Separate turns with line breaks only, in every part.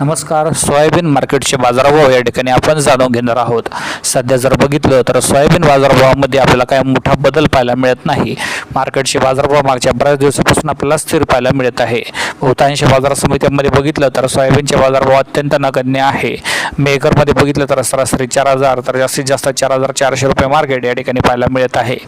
नमस्कार सोयाबीन मार्केटचे बाजारभाव या ठिकाणी आपण जाणून घेणार आहोत. सध्या जर बघितलं तर सोयाबीन बाजारभावामध्ये आपल्याला काय मोठा बदल पाहायला मिळत नाही. मार्केटचे बाजारभाव मागच्या बऱ्याच दिवसापासून आपल्याला स्थिर पाहायला मिळत आहे. बहुतांश बाजार समित्यांमध्ये बघितलं तर सोयाबीनचे बाजारभाव अत्यंत नगण्य आहे. मेकरमध्ये बघितलं तर सरासरी चार हजार तर जास्तीत जास्त चार हजार चारशे रुपये मार्केट या ठिकाणी पाहायला मिळत आहे.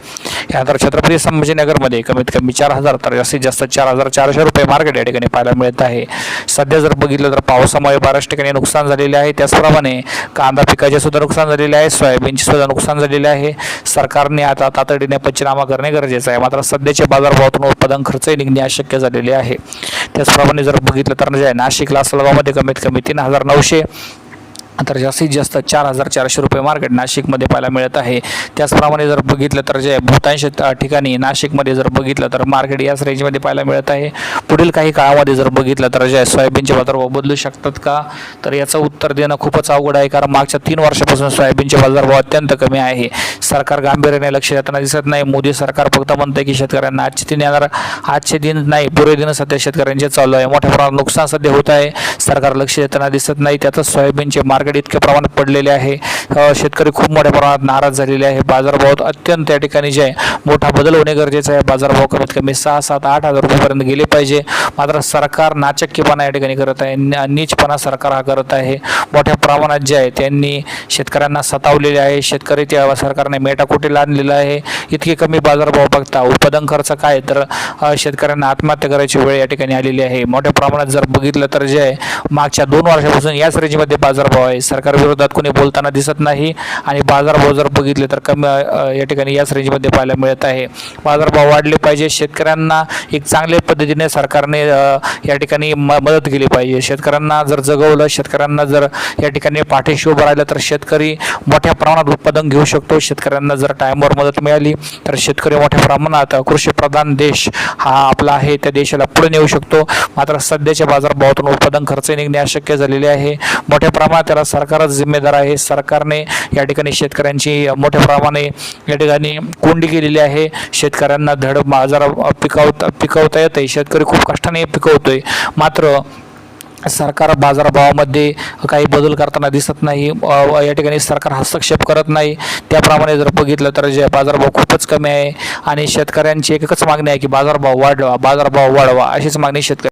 यानंतर छत्रपती संभाजीनगरमध्ये कमीत कमी चार हजार तर जास्तीत जास्त चार हजार चारशे रुपये मार्केट या ठिकाणी पाहायला मिळत आहे. सध्या जर बघितलं तर पावसामुळे बऱ्याच ठिकाणी नुकसान झालेले आहे. त्याचप्रमाणे कांदा पिकाचे सुद्धा नुकसान झालेले आहे. सोयाबीनचे सुद्धा नुकसान झालेले आहे. सरकारने आता तातडीने पंचनामा करणे गरजेचं आहे. मात्र सध्याच्या बाजारभावातून उत्पादन खर्चही निघणे अशक्य झालेले आहे. त्याचप्रमाणे जर बघितलं तर आहे नाशिक लासलगावमध्ये कमीत कमी तीन हजार नऊशे तर जास्तीत जास्त चार हजार चारशे रुपये मार्केट नाशिकमध्ये पाहायला मिळत आहे. त्याचप्रमाणे जर बघितलं तर जे बहुतांश ठिकाणी नाशिकमध्ये जर बघितलं तर मार्केट याच रेंजमध्ये पाहायला मिळत आहे. पुढील काही काळामध्ये जर बघितलं तर जे सोयाबीनचे बाजारभाव बदलू शकतात का? तर याचं उत्तर देणं खूपच अवघड आहे कारण मागच्या तीन वर्षापासून सोयाबीनचे बाजारभाव अत्यंत कमी आहे. सरकार गांभीर्याने लक्ष देताना दिसत नाही. मोदी सरकार फक्त म्हणते की शेतकऱ्यांना आजचे दिन येणार आजचे दिन नाही पुरे दिन सध्या शेतकऱ्यांचे चालू आहे. मोठ्या प्रमाणात नुकसान सध्या होत आहे. सरकार लक्ष देताना दिसत नाही. त्यातच सोयाबीनचे मार्केट इतक्या प्रमाणात पडलेले आहे. शेतकरी खूप मोठ्या प्रमाणात नाराज झालेले आहे. बाजारभावात अत्यंत त्या ठिकाणी जे आहे मोठा बदल होणे गरजेचं आहे. बाजारभाव कमीत कमी सहा सात आठ हजार रुपयेपर्यंत गेले पाहिजे. मात्र सरकार नाचक्कीपणा या ठिकाणी करत आहे. नीचपणा सरकार हा करत आहे. मोठ्या प्रमाणात जे आहे त्यांनी शेतकऱ्यांना सतावलेले आहे. शेतकरी त्या सरकारने मेटाकुटीला आणलेला आहे. इतके कमी बाजारभाव बघता उत्पादन खर्च काय तर शेतकऱ्यांना आत्महत्या करायची वेळ या ठिकाणी आलेली आहे. मोठ्या प्रमाणात जर बघितलं तर जे आहे मागच्या दोन वर्षापासून याच रेंजमध्ये बाजारभाव आहे. सरकार विरोधात कोणी बोलताना दिसत नाही. आणि बाजारभाव जर बघितले तर कमी या ठिकाणी याच रेंजमध्ये पाहायला मिळत आहे. बाजारभाव वाढले पाहिजे. शेतकऱ्यांना एक चांगल्या पद्धतीने सरकारने या ठिकाणी म मदत केली पाहिजे. शेतकऱ्यांना जर जगवलं शेतकऱ्यांना जर या ठिकाणी पाठीशी उभं राहिलं तर शेतकरी मोठ्या प्रमाणात उत्पादन घेऊ शकतो. शेतकऱ्यांना जर टाईमवर मदत मिळाली तर शेतकरी मोठ्या प्रमाणात कृषीप्रधान देश हा आपला आहे. त्या देशाला पुढे नेऊ शकतो. मात्र सध्याच्या बाजारभावातून उत्पादन खर्च निघणे अशक्य झालेले आहे. मोठ्या प्रमाणात त्याला सरकारच जिम्मेदार आहे. सरकारने या ठिकाणी शेतकऱ्यांची मोठ्या प्रमाणे या ठिकाणी कोंडी केलेली आहे. शेतकऱ्यांना धड बाजार पिकवता पिकवता येते शेतकरी खूप कष्टाने पिकवतोय. मात्र सरकार बाजारभावामध्ये काही बदल करताना दिसत नाही. या ठिकाणी सरकार हस्तक्षेप करत नाही. त्याप्रमाणे जर बघितलं तर जे बाजारभाव खूपच कमी आहे आणि शेतकऱ्यांची एकच मागणी आहे की बाजारभाव वाढवा बाजारभाव वाढवा अशीच मागणी शेतकरी